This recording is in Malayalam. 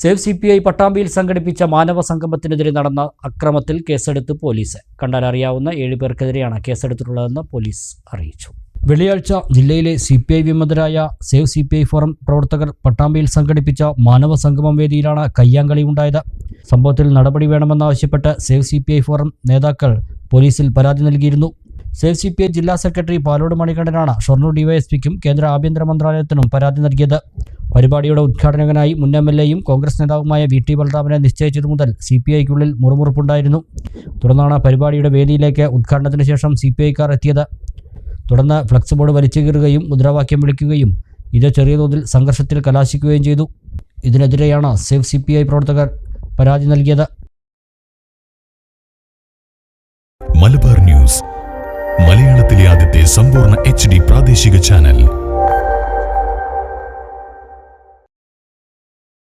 സേവ് സി പി ഐ പട്ടാമ്പിയിൽ സംഘടിപ്പിച്ച മാനവ സംഗമത്തിനെതിരെ നടന്ന അക്രമത്തിൽ കേസെടുത്ത് പോലീസ്. കണ്ടാലറിയാവുന്ന ഏഴ് പേർക്കെതിരെയാണ് കേസെടുത്തിട്ടുള്ളതെന്ന് പോലീസ് അറിയിച്ചു. വെള്ളിയാഴ്ച ജില്ലയിലെ C P I വിമതരായ save C P I forum പ്രവർത്തകർ പട്ടാമ്പിയിൽ സംഘടിപ്പിച്ച മാനവ സംഗമം വേദിയിലാണ് കയ്യാങ്കളി ഉണ്ടായത്. സംഭവത്തിൽ നടപടി വേണമെന്നാവശ്യപ്പെട്ട് save C P I forum നേതാക്കൾ പോലീസിൽ പരാതി നൽകിയിരുന്നു. സേവ് സി പി ഐ ജില്ലാ സെക്രട്ടറി പാലോട് മണികണ്ഠനാണ് ഷൊർണൂർ ഡിവൈഎസ്പിക്കും കേന്ദ്ര ആഭ്യന്തര മന്ത്രാലയത്തിനും പരാതി നൽകിയത്. പരിപാടിയുടെ ഉദ്ഘാടകനായി മുൻ എം എൽ എയും കോൺഗ്രസ് നേതാവുമായ വി ടി ബലറാമിനെ നിശ്ചയിച്ചതു മുതൽ സി പി ഐക്കുള്ളിൽ മുറുമുറുപ്പുണ്ടായിരുന്നു. തുടർന്നാണ് പരിപാടിയുടെ വേദിയിലേക്ക് ഉദ്ഘാടനത്തിന് ശേഷം സി പി ഐക്കാർ എത്തിയത്. തുടർന്ന് ഫ്ലക്സ് ബോർഡ് വലിച്ചു കീറുകയും മുദ്രാവാക്യം വിളിക്കുകയും ഇത് ചെറിയ തോതിൽ സംഘർഷത്തിൽ കലാശിക്കുകയും ചെയ്തു. ഇതിനെതിരെയാണ് സേഫ് സി പി ഐ പ്രവർത്തകർ പരാതി നൽകിയത്. മലബാർ ന്യൂസ് മലയാളത്തിലെ ആദ്യത്തെ സമ്പൂർണ എച്ച് പ്രാദേശിക ചാനൽ.